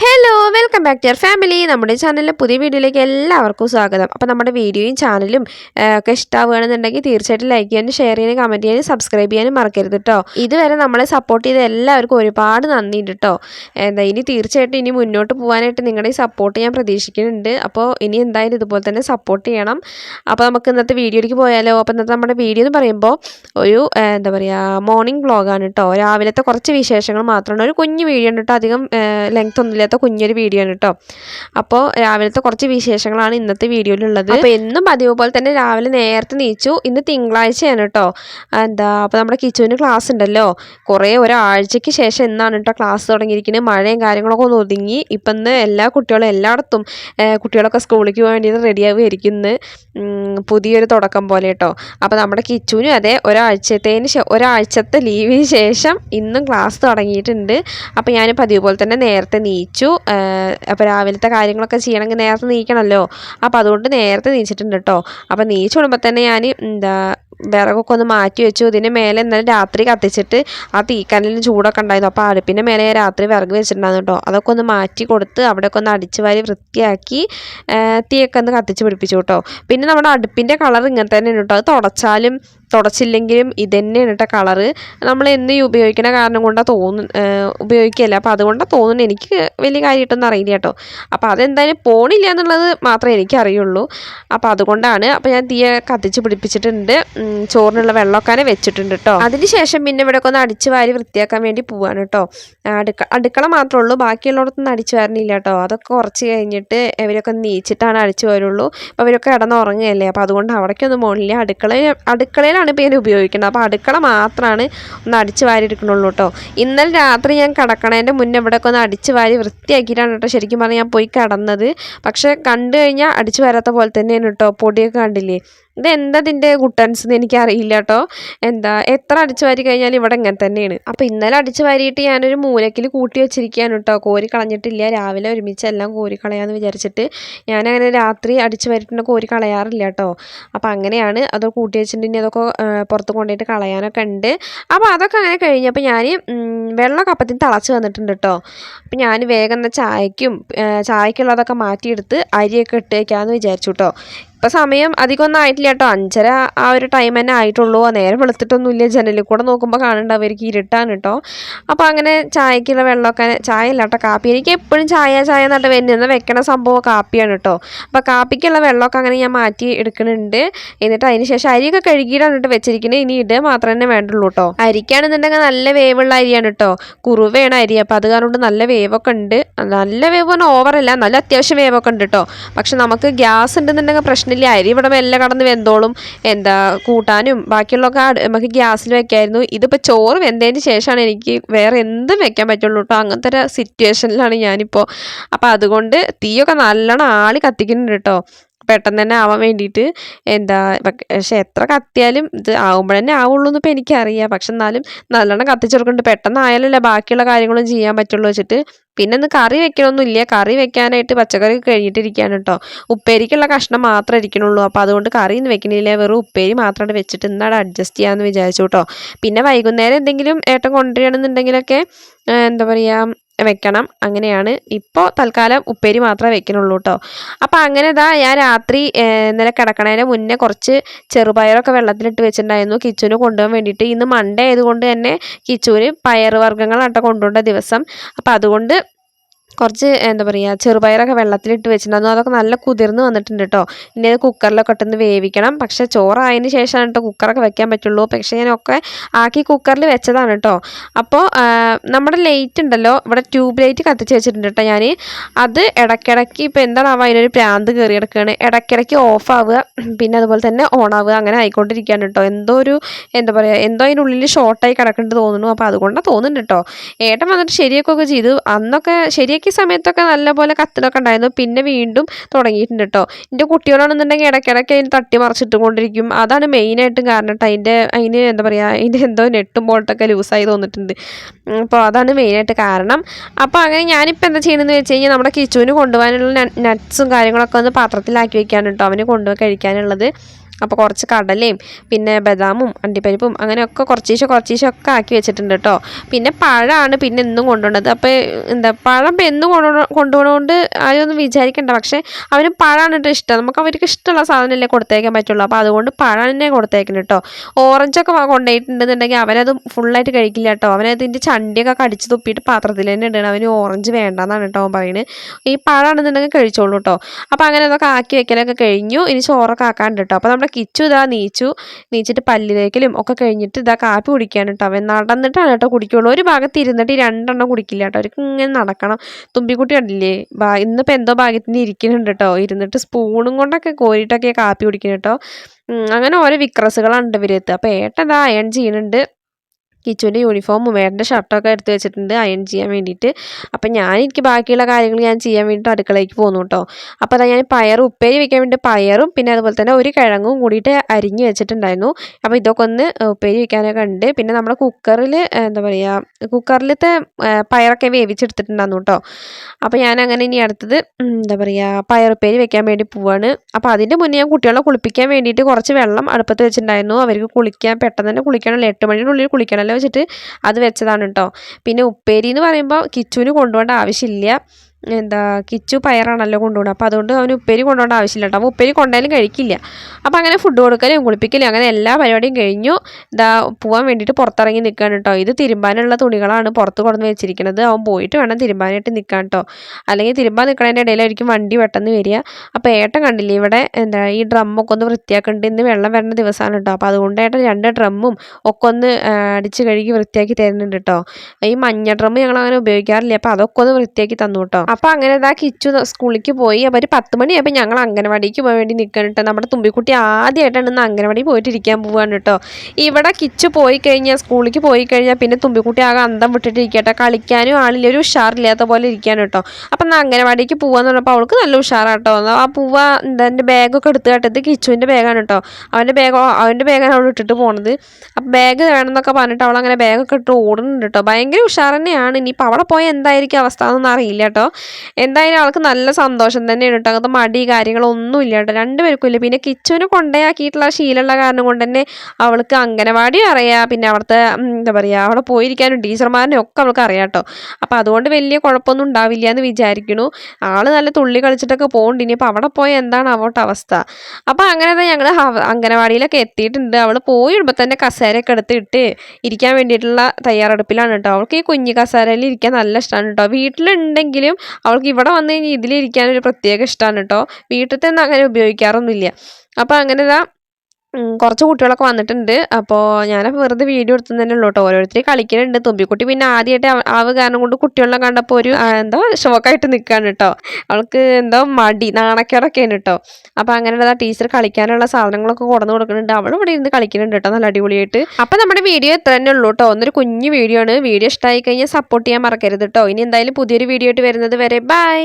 Hello! Welcome back to your family നമ്മുടെ ചാനലിലെ പുതിയ വീഡിയോയിലേക്ക് എല്ലാവർക്കും സ്വാഗതം. അപ്പോൾ നമ്മുടെ വീഡിയോയും ചാനലും ഒക്കെ ഇഷ്ടമാവുകയാണെന്നുണ്ടെങ്കിൽ തീർച്ചയായിട്ടും ലൈക്ക് ചെയ്യാനും ഷെയർ ചെയ്യാനും കമന്റ് ചെയ്യാനും സബ്സ്ക്രൈബ് ചെയ്യാനും മറക്കരുത് കേട്ടോ ഇതുവരെ നമ്മളെ സപ്പോർട്ട് ചെയ്ത എല്ലാവർക്കും ഒരുപാട് നന്ദിയുണ്ട് കേട്ടോ എന്താ ഇനി തീർച്ചയായിട്ടും ഇനി മുന്നോട്ട് പോകാനായിട്ട് നിങ്ങളുടെ സപ്പോർട്ട് ഞാൻ പ്രതീക്ഷിക്കുന്നുണ്ട്. അപ്പോൾ ഇനി എന്തായാലും ഇതുപോലെ തന്നെ സപ്പോർട്ട് ചെയ്യണം. അപ്പോൾ നമുക്ക് ഇന്നത്തെ വീഡിയോയിലേക്ക് പോയാലോ? അപ്പോൾ ഇന്നത്തെ നമ്മുടെ വീഡിയോ എന്ന് പറയുമ്പോൾ ഒരു എന്താ പറയുക മോർണിംഗ് വ്ളോഗാണ് കേട്ടോ രാവിലത്തെ കുറച്ച് വിശേഷങ്ങൾ മാത്രമാണ്. ഒരു കുഞ്ഞു വീഡിയോ ഉണ്ട് കേട്ടോ അധികം ലെങ്ത് ഒന്നുമില്ലാത്ത കുഞ്ഞൊരു വീഡിയോ കേട്ടോ. അപ്പോൾ രാവിലത്തെ കുറച്ച് വിശേഷങ്ങളാണ് ഇന്നത്തെ വീഡിയോയിലുള്ളത്. അപ്പോൾ എന്നും പതിവ് പോലെ തന്നെ രാവിലെ നേരത്തെ നീച്ചു. ഇന്ന് തിങ്കളാഴ്ചയാണ് കേട്ടോ. എന്താ അപ്പോൾ നമ്മുടെ കിച്ചുവിന് ക്ലാസ് ഉണ്ടല്ലോ. കുറേ ഒരാഴ്ചയ്ക്ക് ശേഷം എന്നാണ് കേട്ടോ ക്ലാസ് തുടങ്ങിയിരിക്കുന്നത്. മഴയും കാര്യങ്ങളൊക്കെ ഒന്ന് ഒതുങ്ങി. ഇപ്പം ഇന്ന് എല്ലാ കുട്ടികളും എല്ലായിടത്തും കുട്ടികളൊക്കെ സ്കൂളിലേക്ക് പോകാൻ വേണ്ടിയിട്ട് റെഡിയാവുമായിരിക്കും ഇന്ന് പുതിയൊരു തുടക്കം പോലെ കേട്ടോ. അപ്പോൾ നമ്മുടെ കിച്ചുവിനും അതെ ഒരാഴ്ചത്തേന് ഒരാഴ്ചത്തെ ലീവിന് ശേഷം ഇന്നും ക്ലാസ് തുടങ്ങിയിട്ടുണ്ട്. അപ്പോൾ ഞാൻ പതിവ് പോലെ തന്നെ നേരത്തെ നീച്ചു. അപ്പോൾ രാവിലത്തെ കാര്യങ്ങളൊക്കെ ചെയ്യണമെങ്കിൽ നേരത്തെ നീക്കണമല്ലോ. അപ്പോൾ അതുകൊണ്ട് നേരത്തെ നീച്ചിട്ടുണ്ട് കേട്ടോ അപ്പോൾ നീച്ച് വിടുമ്പോൾ തന്നെ ഞാൻ എന്താ വിറകൊക്കെ ഒന്ന് മാറ്റി വെച്ചു. ഇതിന് മേലെ ഇന്നലെ രാത്രി കത്തിച്ചിട്ട് ആ തീക്കനലിന് ചൂടൊക്കെ ഉണ്ടായിരുന്നു. അപ്പോൾ അടുപ്പിന്റെ മേലെ രാത്രി വിറക് വെച്ചിട്ടുണ്ടായിരുന്നു കേട്ടോ. അതൊക്കെ ഒന്ന് മാറ്റി കൊടുത്ത് അവിടെയൊക്കെ ഒന്ന് അടിച്ച് വാരി വൃത്തിയാക്കി തീയൊക്കെ ഒന്ന് കത്തിച്ച് പിടിപ്പിച്ചു കേട്ടോ. പിന്നെ നമ്മുടെ അടുപ്പിന്റെ കളർ ഇങ്ങനെ തന്നെയാണ് കേട്ടോ. അത് തുടച്ചാലും തുടച്ചില്ലെങ്കിലും ഇത് തന്നെയാണ് കേട്ടോ കളറ്. നമ്മൾ എന്ന് ഈ ഉപയോഗിക്കുന്ന കാരണം കൊണ്ടാണ് തോന്നുന്നു ഉപയോഗിക്കുകയല്ല. അപ്പോൾ അതുകൊണ്ടാണ് തോന്നുന്നു എനിക്ക് വലിയ കാര്യമായിട്ടൊന്നും അറിയില്ല കേട്ടോ. അപ്പോൾ അതെന്തായാലും പോണില്ല എന്നുള്ളത് മാത്രമേ എനിക്കറിയുള്ളൂ. അപ്പോൾ അതുകൊണ്ടാണ് അപ്പോൾ ഞാൻ തീയെ കത്തിച്ച് പിടിപ്പിച്ചിട്ടുണ്ട്. ചോറിനുള്ള വെള്ളമൊക്കെ വെച്ചിട്ടുണ്ട് കേട്ടോ അതിനുശേഷം പിന്നെ ഇവിടെ ഒന്ന് അടിച്ച് വാരി വൃത്തിയാക്കാൻ വേണ്ടി പോവാണ് കേട്ടോ അടുക്ക അടുക്കള മാത്രമേ ഉള്ളൂ ബാക്കിയുള്ളിടത്തൊന്നും അടിച്ചു വാരണില്ല കേട്ടോ അതൊക്കെ കുറച്ച് കഴിഞ്ഞിട്ട് ഇവരൊക്കെ നീച്ചിട്ടാണ് അടിച്ചു വരുള്ളൂ. അപ്പോൾ ഇവരൊക്കെ കിടന്നുറങ്ങുകയല്ലേ അപ്പോൾ അതുകൊണ്ട് അവിടേക്കൊന്നും പോകണില്ല അടുക്കളയിൽ അടുക്കളയിലാണ് ഇപ്പോൾ ഞാൻ ഉപയോഗിക്കുന്നത് അപ്പോൾ അടുക്കള മാത്രമാണ് ഒന്ന് അടിച്ച് വാരി എടുക്കണുള്ളൂ കേട്ടോ ഇന്നലെ രാത്രി ഞാൻ കിടക്കണതിന്റെ മുന്നേ ഇവിടെയൊക്കെ ഒന്ന് അടിച്ച് വാരി വൃത്തിയാക്കിയിട്ടാണ് കേട്ടോ ശരിക്കും പറഞ്ഞാൽ ഞാൻ പോയി കിടന്നത്. പക്ഷേ കണ്ടു കഴിഞ്ഞാൽ അടിച്ചു വരാത്ത പോലെ തന്നെയാണ് കേട്ടോ പൊടിയൊക്കെ കണ്ടില്ലേ? ഇത് എന്താ ഇതിന്റെ കുട്ടൻസ് എന്ന് എനിക്കറിയില്ല കേട്ടോ. എന്താ എത്ര അടിച്ചു വാരി കഴിഞ്ഞാൽ ഇവിടെ ഇങ്ങനെ തന്നെയാണ്. അപ്പോൾ ഇന്നലെ അടിച്ചു വാരിയിട്ട് ഞാനൊരു മൂലക്കിൽ കൂട്ടി വെച്ചിരിക്കുകയാണ് കേട്ടോ. കോരി കളഞ്ഞിട്ടില്ല. രാവിലെ ഒരുമിച്ച് എല്ലാം കോരി കളയാമെന്ന് വിചാരിച്ചിട്ട് ഞാനങ്ങനെ രാത്രി അടിച്ചു വാരിയിട്ട് കോരി കളയാറില്ല കേട്ടോ. അപ്പോൾ അങ്ങനെയാണ് അത് കൂട്ടി വെച്ചിട്ടുണ്ടെങ്കിൽ അതൊക്കെ പുറത്ത് കൊണ്ടുപോയിട്ട് കളയാനൊക്കെ ഉണ്ട്. അപ്പോൾ അതൊക്കെ അങ്ങനെ കഴിഞ്ഞപ്പോൾ ഞാൻ വെള്ളമൊക്കെ അപ്പത്തിന് തിളച്ച് വന്നിട്ടുണ്ട് കേട്ടോ. അപ്പം ഞാൻ വേഗം ചായക്കും ചായക്കുള്ളതൊക്കെ മാറ്റിയെടുത്ത് അരിയൊക്കെ ഇട്ട് വയ്ക്കാമെന്ന് വിചാരിച്ചു കേട്ടോ. ഇപ്പം സമയം അധികം ഒന്നും ആയിട്ടില്ല കേട്ടോ അഞ്ചര ആ ഒരു ടൈം തന്നെ ആയിട്ടുള്ളൂ. നേരം വെളുത്തിട്ടൊന്നുമില്ല. ജനലിൽ കൂടെ നോക്കുമ്പോൾ കാണേണ്ട അവർക്ക് ഇരുട്ടാണ് കേട്ടോ അപ്പോൾ അങ്ങനെ ചായക്കുള്ള വെള്ളമൊക്കെ ചായ ഇല്ല കേട്ടോ കാപ്പി. എനിക്ക് എപ്പോഴും ചായ ചായ എന്നിട്ട് വരുന്ന വെക്കണ സംഭവം കാപ്പിയാണ് കേട്ടോ അപ്പോൾ കാപ്പിക്കുള്ള വെള്ളമൊക്കെ അങ്ങനെ ഞാൻ മാറ്റി എടുക്കുന്നുണ്ട്. എന്നിട്ട് അതിന് ശേഷം അരിയൊക്കെ കഴുകിയിട്ടാണ് കേട്ടോ വെച്ചിരിക്കുന്നത്. ഇനി ഇടുക മാത്രമേ തന്നെ വേണ്ടുള്ളൂ കേട്ടോ അരിക്കാണെന്നുണ്ടെങ്കിൽ നല്ല വേവുള്ള അരിയാണ് കേട്ടോ കുറുവയാണ് അരി. അപ്പോൾ അത് കാരണം നല്ല വേവൊക്കെ ഉണ്ട്. നല്ല വേവ് ഓവറല്ല നല്ല അത്യാവശ്യം വേവൊക്കെ ഉണ്ട് കേട്ടോ പക്ഷെ നമുക്ക് ഗ്യാസ് ഉണ്ടെന്നുണ്ടെങ്കിൽ പ്രശ്നമില്ല. അരി ഇവിടെ മെല്ലെ കടന്ന് വെന്തോളും. എന്താ കൂട്ടാനും ബാക്കിയുള്ളതൊക്കെ നമുക്ക് ഗ്യാസിൽ വെക്കായിരുന്നു. ഇതിപ്പോൾ ചോറ് വെന്തതിന് ശേഷമാണ് എനിക്ക് വേറെ എന്തും വെക്കാൻ പറ്റുള്ളൂ കേട്ടോ. അങ്ങനത്തെ ഒരു സിറ്റുവേഷനിലാണ് ഞാനിപ്പോൾ അപ്പോൾ അതുകൊണ്ട് തീയൊക്കെ നല്ലോണം ആളി കത്തിക്കുന്നുണ്ട് കേട്ടോ. പെട്ടെന്ന് തന്നെ ആവാൻ വേണ്ടിയിട്ട്. എന്താ പക്ഷെ എത്ര കത്തിയാലും ഇത് ആവുമ്പോഴന്നെ ആവുള്ളൂ എന്നിപ്പോൾ എനിക്കറിയാം. പക്ഷെ എന്നാലും നല്ലോണം കത്തിച്ചെടുക്കുന്നുണ്ട് പെട്ടെന്ന് ആയാലല്ലേ ബാക്കിയുള്ള കാര്യങ്ങളും ചെയ്യാൻ പറ്റുള്ളൂ വെച്ചിട്ട്. പിന്നെ ഒന്ന് കറി വെക്കണമൊന്നുമില്ല കറി വെക്കാനായിട്ട് പച്ചക്കറി കഴിഞ്ഞിട്ടിരിക്കുകയാണ് കേട്ടോ. ഉപ്പേരിക്കുള്ള കഷ്ണം മാത്രം ഇരിക്കണുള്ളൂ. അപ്പോൾ അതുകൊണ്ട് കറി ഒന്നും വെക്കണില്ല. വെറും ഉപ്പേരി മാത്രമാണ് വെച്ചിട്ട് ഇന്നാട് അഡ്ജസ്റ്റ് ചെയ്യാമെന്ന് വിചാരിച്ചു കേട്ടോ. പിന്നെ വൈകുന്നേരം എന്തെങ്കിലും ഏട്ടൻ കൊണ്ടുവരികയാണെന്നുണ്ടെങ്കിലൊക്കെ എന്താ പറയുക വെക്കണം. അങ്ങനെയാണ് ഇപ്പോൾ തൽക്കാലം ഉപ്പേരി മാത്രമേ വെക്കണുള്ളൂ കേട്ടോ അപ്പോൾ അങ്ങനെ ഇതാ ഞാൻ രാത്രി ഇന്നലെ കിടക്കണതിന് മുന്നേ കുറച്ച് ചെറുപയറൊക്കെ വെള്ളത്തിലിട്ട് വെച്ചിട്ടുണ്ടായിരുന്നു. കിച്ചുവിന് കൊണ്ടുപോകാൻ വേണ്ടിയിട്ട്. ഇന്ന് മൺഡേ ആയതുകൊണ്ട് തന്നെ കിച്ചുവിന് പയർ വർഗങ്ങളാട്ടോ കൊണ്ടുപോകേണ്ട ദിവസം. അപ്പോൾ അതുകൊണ്ട് കുറച്ച് എന്താ പറയുക ചെറുപയറൊക്കെ വെള്ളത്തിലിട്ട് വെച്ചിട്ടുണ്ടായിരുന്നു. അതൊക്കെ നല്ല കുതിർന്ന് വന്നിട്ടുണ്ട് കേട്ടോ ഇനി അത് കുക്കറിലൊക്കെ ഇട്ടൊന്ന് വേവിക്കണം. പക്ഷേ ചോറായതിന് ശേഷമാണ് കേട്ടോ കുക്കറൊക്കെ വെക്കാൻ പറ്റുള്ളൂ. പക്ഷേ ഞാനൊക്കെ ആക്കി കുക്കറിൽ വെച്ചതാണ് കേട്ടോ അപ്പോൾ നമ്മുടെ ലൈറ്റ് ഉണ്ടല്ലോ. ഇവിടെ ട്യൂബ് ലൈറ്റ് കത്തിച്ച് വെച്ചിട്ടുണ്ട് കേട്ടോ ഞാൻ അത് ഇടയ്ക്കിടയ്ക്ക് ഇപ്പോൾ എന്താണാവുക അതിനൊരു പ്രാന്ത് കയറി കിടക്കുകയാണ് ഇടയ്ക്കിടയ്ക്ക് ഓഫ് ആവുക പിന്നെ അതുപോലെ തന്നെ ഓൺ ആവുക അങ്ങനെ ആയിക്കൊണ്ടിരിക്കുകയാണ് കേട്ടോ എന്തോ ഒരു എന്താ പറയുക എന്തോ അതിനുള്ളിൽ ഷോർട്ടായി കിടക്കേണ്ടത് തോന്നുന്നു. അപ്പോൾ അതുകൊണ്ടാണ് തോന്നുന്നുണ്ട് കേട്ടോ ഏട്ടൻ വന്നിട്ട് ശരിയാക്കുകയൊക്കെ ചെയ്തു. അന്നൊക്കെ ശരിയാക്കിയ സമയത്തൊക്കെ നല്ലപോലെ കത്തലൊക്കെ ഉണ്ടായിരുന്നു. പിന്നെ വീണ്ടും തുടങ്ങിയിട്ടുണ്ട് കേട്ടോ എന്റെ കുട്ടികളാണെന്നുണ്ടെങ്കിൽ ഇടയ്ക്കിടയ്ക്ക് അതിന് തട്ടി മറിച്ചിട്ട് കൊണ്ടിരിക്കും. അതാണ് മെയിനായിട്ടും കാരണം കേട്ടോ അതിന്റെ അതിന് എന്താ പറയുക അതിന്റെ എന്തോ നെട്ടും ബോൾട്ടൊക്കെ ലൂസായി തോന്നിട്ടുണ്ട്. അപ്പോൾ അതാണ് മെയിനായിട്ട് കാരണം. അപ്പോൾ അങ്ങനെ ഞാനിപ്പോൾ എന്താ ചെയ്യണമെന്ന് വെച്ച് കഴിഞ്ഞാൽ നമ്മുടെ കിച്ചുവിന് കൊണ്ടുപോകാനുള്ള നട്ട്സും കാര്യങ്ങളൊക്കെ ഒന്ന് പാത്രത്തിലാക്കി വെക്കാനുണ്ടോ അവന് കൊണ്ടുപോയി കഴിക്കാനുള്ളത്. അപ്പോൾ കുറച്ച് കടലയും പിന്നെ ബദാമും അണ്ടിപ്പരിപ്പും അങ്ങനെയൊക്കെ കുറച്ചീശെ കുറച്ചീശെ ഒക്കെ ആക്കി വെച്ചിട്ടുണ്ട് കേട്ടോ. പിന്നെ പഴമാണ് പിന്നെ എന്നും കൊണ്ടുപോകുന്നത് അപ്പോൾ എന്താ പഴം എന്നും കൊണ്ടു കൊണ്ടുപോകണോണ്ട് ആരും ഒന്നും വിചാരിക്കണ്ട. പക്ഷേ അവന് പഴമാണ് കേട്ടോ ഇഷ്ടം. നമുക്ക് അവർക്ക് ഇഷ്ടമുള്ള സാധനമല്ലേ കൊടുത്തേക്കാൻ പറ്റുള്ളൂ. അപ്പോൾ അതുകൊണ്ട് പഴം തന്നെ കൊടുത്തേക്കണം കേട്ടോ. ഓറഞ്ചൊക്കെ കൊണ്ടുപോയിട്ടുണ്ടെന്നുണ്ടെങ്കിൽ അവനത് ഫുള്ളായിട്ട് കഴിക്കില്ല കേട്ടോ. അവനതിന്റെ ചണ്ടിയൊക്കെ കടിച്ച് തുപ്പിയിട്ട് പാത്രത്തിൽ തന്നെ ഇടണം. അവന് ഓറഞ്ച് വേണ്ടെന്നാണ് കേട്ടോ പറയുന്നത് ഈ പഴമാണെന്നുണ്ടെങ്കിൽ കഴിച്ചോളൂ കേട്ടോ. അപ്പോൾ അങ്ങനെ അതൊക്കെ ആക്കി വെക്കലൊക്കെ കഴിഞ്ഞു. ഇനി ചോറൊക്കെ ആക്കാണ്ട് കേട്ടോ. അപ്പോൾ നമ്മുടെ കിച്ചു ഇതാ നീച്ചു. നീച്ചിട്ട് പല്ലിലേക്കലും ഒക്കെ കഴിഞ്ഞിട്ട് ഇതാ കാപ്പി കുടിക്കാണ് കേട്ടോ. അവൻ നടന്നിട്ടാണ് കേട്ടോ കുടിക്കുള്ളൂ. ഒരു ഭാഗത്ത് ഇരുന്നിട്ട് രണ്ടെണ്ണം കുടിക്കില്ല കേട്ടോ. അവർക്ക് ഇങ്ങനെ നടക്കണം. തുമ്പിക്കുട്ടി കണ്ടില്ലേ? ബാ ഇന്നിപ്പോൾ എന്തോ ഭാഗ്യത്തിന് ഇരിക്കുന്നുണ്ട് കേട്ടോ. ഇരുന്നിട്ട് സ്പൂണും കൊണ്ടൊക്കെ കോരിയിട്ടൊക്കെ കാപ്പി കുടിക്കുന്നു കേട്ടോ. അങ്ങനെ ഓരോ വിക്രസുകളാണ് ഇവരെത്തുക അപ്പോൾ ഏട്ടൻ ഇതാ അയൺ ചെയ്യുന്നുണ്ട്. കിച്ചുവിന്റെ യൂണിഫോം ഉമേറിന്റെ ഷർട്ടൊക്കെ എടുത്ത് വെച്ചിട്ടുണ്ട്. അയൺ ചെയ്യാൻ വേണ്ടിയിട്ട്. അപ്പം ഞാൻ എനിക്ക് ബാക്കിയുള്ള കാര്യങ്ങൾ ഞാൻ ചെയ്യാൻ വേണ്ടിയിട്ട് അടുക്കളയ്ക്ക് പോന്നു കേട്ടോ അപ്പോൾ അതാ ഞാൻ പയർ ഉപ്പേരി വെക്കാൻ വേണ്ടി പയറും പിന്നെ അതുപോലെ തന്നെ ഒരു കിഴങ്ങും കൂടിയിട്ട് അരിഞ്ഞ് വെച്ചിട്ടുണ്ടായിരുന്നു. അപ്പോൾ ഇതൊക്കെ ഒന്ന് ഉപ്പേരി വെക്കാനൊക്കെ ഉണ്ട്. പിന്നെ നമ്മുടെ കുക്കറിൽ എന്താ പറയുക കുക്കറിലത്തെ പയറൊക്കെ വേവിച്ചെടുത്തിട്ടുണ്ടായിരുന്നു കേട്ടോ അപ്പോൾ ഞാൻ അങ്ങനെ ഇനി അടുത്തത് എന്താ പറയുക പയറുപ്പേരി വെക്കാൻ വേണ്ടി പോവാണ്. അപ്പോൾ അതിന്റെ മുന്നേ ഞാൻ കുട്ടികളെ കുളിപ്പിക്കാൻ വേണ്ടിയിട്ട് കുറച്ച് വെള്ളം അടുപ്പത്ത് വെച്ചിട്ടുണ്ടായിരുന്നു. അവർക്ക് കുളിക്കാൻ പെട്ടെന്ന് തന്നെ കുളിക്കണമല്ലോ എട്ട് മണിയുടെ ഉള്ളിൽ കുളിക്കണമല്ലോ വെച്ചിട്ട് അത് വെച്ചതാണ് കേട്ടോ പിന്നെ ഉപ്പേരി എന്ന് പറയുമ്പോൾ കിച്ചുവിന് കൊണ്ടുപോകേണ്ട ആവശ്യമില്ല. എന്താ കിച്ചു പയറാണല്ലോ കൊണ്ടുപോകണം അപ്പോൾ അതുകൊണ്ട് അവന് ഉപ്പേരി കൊണ്ടുപോകേണ്ട ആവശ്യമില്ല കേട്ടോ. അപ്പോൾ ഉപ്പേരി കൊണ്ടായാലും കഴിക്കില്ല. അപ്പോൾ അങ്ങനെ ഫുഡ് കൊടുക്കലും കുളിപ്പിക്കലും അങ്ങനെ എല്ലാ പരിപാടിയും കഴിഞ്ഞു. ഇതാ പോകാൻ വേണ്ടിയിട്ട് പുറത്തിറങ്ങി നിൽക്കുകയാണ് കേട്ടോ. ഇത് തിരുമ്പാനുള്ള തുണികളാണ് പുറത്ത് കൊണ്ടു വെച്ചിരിക്കുന്നത് അവൻ പോയിട്ട് വേണം തിരുമ്പാനായിട്ട് നിൽക്കാൻ കേട്ടോ. അല്ലെങ്കിൽ തിരുമ്പാൻ നിൽക്കണതിന്റെ ഇടയിലായിരിക്കും വണ്ടി പെട്ടെന്ന് വരിക. അപ്പോൾ ഏട്ടൻ കണ്ടില്ലേ ഇവിടെ എന്താ ഈ ഡ്രമ്മൊക്കെ ഒന്ന് വൃത്തിയാക്കേണ്ട. ഇന്ന് വെള്ളം വരുന്ന ദിവസമാണ് കേട്ടോ. അപ്പോൾ അതുകൊണ്ട് ഏട്ടൻ രണ്ട് ഡ്രമ്മും ഒക്കെ ഒന്ന് അടിച്ച് കഴുകി വൃത്തിയാക്കി തരുന്നുണ്ട് കേട്ടോ. ഈ മഞ്ഞ ഡ്രമ്മ് ഞങ്ങൾ അങ്ങനെ ഉപയോഗിക്കാറില്ല. അപ്പോൾ അതൊക്കെ ഒന്ന് വൃത്തിയാക്കി തന്നു കേട്ടോ. അപ്പോൾ അങ്ങനെ ഇതാ കിച്ചു സ്കൂളിലേക്ക് പോയി. അപ്പോൾ ഒരു പത്ത് മണിയായപ്പോൾ ഞങ്ങൾ അംഗനവാടിക്ക് പോകാൻ വേണ്ടി നിൽക്കണം കേട്ടോ നമ്മുടെ തുമ്പിക്കുട്ടി ആദ്യമായിട്ടാണ് ഇന്ന് അംഗനവാടി പോയിട്ടിരിക്കാൻ പോവാണ് കേട്ടോ ഇവിടെ കിച്ചു പോയി കഴിഞ്ഞാൽ സ്കൂളിലേക്ക് പോയി കഴിഞ്ഞാൽ പിന്നെ തുമ്പിക്കുട്ടി ആകെ അന്തം വിട്ടിട്ട് ഇരിക്കട്ടെ കളിക്കാനും ആളില്ല ഒരു ഉഷാറില്ലാത്ത പോലെ ഇരിക്കാണ് കേട്ടോ അപ്പം എന്നാൽ അംഗനവാടിക്ക് പോവാന്ന് പറഞ്ഞപ്പോൾ അവൾക്ക് നല്ല ഉഷാറാട്ടോ. ആ പൂവ എന്റെ ബാഗൊക്കെ എടുത്ത് കേട്ടത് കിച്ചുവിന്റെ ബാഗാണ് കേട്ടോ അവന്റെ ബാഗ് അവന്റെ ബാഗാണ് അവൾ ഇട്ടിട്ട് പോണത്. അപ്പം ബാഗ് വേണമെന്നൊക്കെ പറഞ്ഞിട്ട് അവൾ അങ്ങനെ ബാഗൊക്കെ ഇട്ട് ഓടുന്നുണ്ട് കേട്ടോ ഭയങ്കര ഉഷാർ തന്നെയാണ്. ഇനിയിപ്പോൾ അവിടെ പോയാൽ എന്തായിരിക്കും അവസ്ഥ എന്നൊന്നും അറിയില്ല കേട്ടോ എന്തായാലും അവൾക്ക് നല്ല സന്തോഷം തന്നെയാണ് കേട്ടോ. അങ്ങനത്തെ മടി കാര്യങ്ങളൊന്നും ഇല്ല കേട്ടോ രണ്ടുപേർക്കും ഇല്ല. പിന്നെ കിച്ചന് കൊണ്ടയാക്കിയിട്ടുള്ള ശീലമുള്ള കാരണം കൊണ്ട് തന്നെ അവൾക്ക് അംഗനവാടി അറിയാം. പിന്നെ അവിടുത്തെ എന്താ പറയുക അവിടെ പോയിരിക്കാനും ടീച്ചർമാരനെ ഒക്കെ അവൾക്ക് അറിയാം കേട്ടോ. അപ്പോൾ അതുകൊണ്ട് വലിയ കുഴപ്പമൊന്നും ഉണ്ടാവില്ല എന്ന് വിചാരിക്കുന്നു. ആൾ നല്ല തുള്ളി കളിച്ചിട്ടൊക്കെ പോകുന്നുണ്ട് ഇനിയിപ്പോൾ അവിടെ പോയ എന്താണ് അവളുടെ അവസ്ഥ? അപ്പോൾ അങ്ങനെ തന്നെ ഞങ്ങൾ അംഗനവാടിയിലൊക്കെ എത്തിയിട്ടുണ്ട്. അവൾ പോയി ഇടുമ്പോൾ തന്നെ കസേരയൊക്കെ എടുത്തിട്ട് ഇരിക്കാൻ വേണ്ടിയിട്ടുള്ള തയ്യാറെടുപ്പിലാണ് കേട്ടോ. അവൾക്ക് ഈ കുഞ്ഞു കസേരയിൽ ഇരിക്കാൻ നല്ല ഇഷ്ടമാണ് കേട്ടോ. വീട്ടിലുണ്ടെങ്കിലും അവൾക്ക് ഇവിടെ വന്നു കഴിഞ്ഞാൽ ഇതിലിരിക്കാനൊരു പ്രത്യേക ഇഷ്ടമാണ് കേട്ടോ വീട്ടിൽ തന്നെ അങ്ങനെ ഉപയോഗിക്കാറൊന്നുമില്ല. അപ്പോൾ അങ്ങനെ ഇതാ കുറച്ച് കുട്ടികളൊക്കെ വന്നിട്ടുണ്ട്. അപ്പോൾ ഞാൻ വെറുതെ വീഡിയോ എടുത്തു തന്നെ ഉള്ളൂ കേട്ടോ ഓരോരുത്തർ കളിക്കുന്നുണ്ട് തുമ്പിക്കുട്ടി പിന്നെ ആദ്യമായിട്ട് ആവ് കാരണം കൊണ്ട് കുട്ടികളെ കണ്ടപ്പോൾ ഒരു എന്തോ ഷോക്കായിട്ട് നിൽക്കുകയാണ് കേട്ടോ അവൾക്ക് എന്തോ മടി നാണക്കേടൊക്കെയാണ് കേട്ടോ അപ്പോൾ അങ്ങനെയുള്ള ടീച്ചർ കളിക്കാനുള്ള സാധനങ്ങളൊക്കെ കൊടുന്നു കൊടുക്കുന്നുണ്ട്. അവൾ ഇവിടെ ഇരുന്ന് കളിക്കുന്നുണ്ട് കേട്ടോ നല്ല അടിപൊളിയായിട്ട്. അപ്പോൾ നമ്മുടെ വീഡിയോ ഇത്ര തന്നെ ഉള്ളൂ കേട്ടോ ഒന്നൊരു കുഞ്ഞു വീഡിയോ ആണ്. വീഡിയോ ഇഷ്ടമായി കഴിഞ്ഞാൽ സപ്പോർട്ട് ചെയ്യാൻ മറക്കരുത് കേട്ടോ ഇനി എന്തായാലും പുതിയൊരു വീഡിയോ ആയിട്ട് വരുന്നത് വരെ. ബൈ